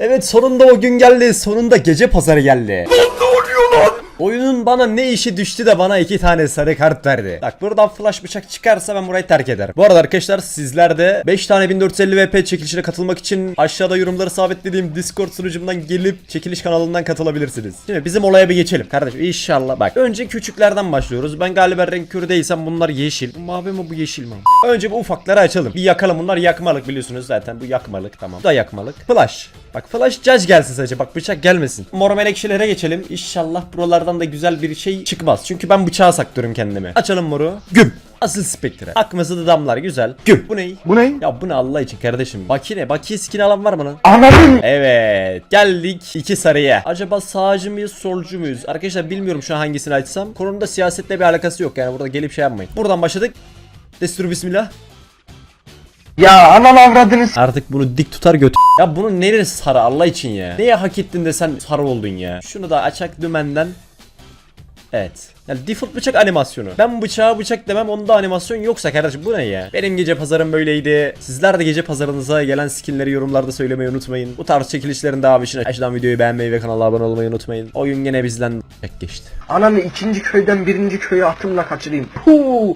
Evet sonunda o gün geldi. Sonunda gece pazarı geldi. ne oluyor lan? Oyunun bana ne işi düştü de bana iki tane sarı kart verdi. Bak buradan flash bıçak çıkarsa ben burayı terk ederim. Bu arada arkadaşlar sizler de 5 tane 1450 VP çekilişine katılmak için aşağıda yorumları sabitlediğim Discord sunucumdan gelip çekiliş kanalından katılabilirsiniz. Şimdi bizim olaya bir geçelim. Kardeşim inşallah bak. Önce küçüklerden başlıyoruz. Ben galiba renk körü değilsem bunlar yeşil. Bu mavi mi bu yeşil mi? Önce bu ufakları açalım. Bir yakalım bunlar yakmalık biliyorsunuz zaten. Bu yakmalık tamam. Bu da yakmalık. Flash. Bak flash judge gelsin sadece bak bıçak gelmesin. Mor menekşelere geçelim. İnşallah buralardan da güzel bir şey çıkmaz. Çünkü ben bıçağa saklıyorum kendimi. Açalım moru. Güm. Asıl spektre. Akması da damlar güzel. Güm. Bu ne? Bu ne? Ya bu ne Allah için kardeşim? Baki ne? Baki skin alan var mı lan? Anladın Evet. Geldik iki sarıya. Acaba sağcı mıyız solcu muyuz? Arkadaşlar bilmiyorum şu an hangisini açsam. Konumda siyasetle bir alakası yok yani burada gelip şey yapmayın. Buradan başladık. Destur bismillah. Ya anan avradınız. Artık bunu dik tutar götür. Ya bunun neresi sarı Allah için ya? Neye hak ettin de sen sarı oldun ya? Şunu da açak dümenden. Evet. Yani default bıçak animasyonu. Ben bıçağa bıçak demem onda animasyon yoksa kardeşim bu ne ya? Benim gece pazarım böyleydi. Sizler de gece pazarınıza gelen skinleri yorumlarda söylemeyi unutmayın. Bu tarz çekilişlerin devamı için aşağıdan videoyu beğenmeyi ve kanala abone olmayı unutmayın. Oyun gene bizden geçti. Ananı ikinci köyden birinci köye atımla kaçırayım. Puh.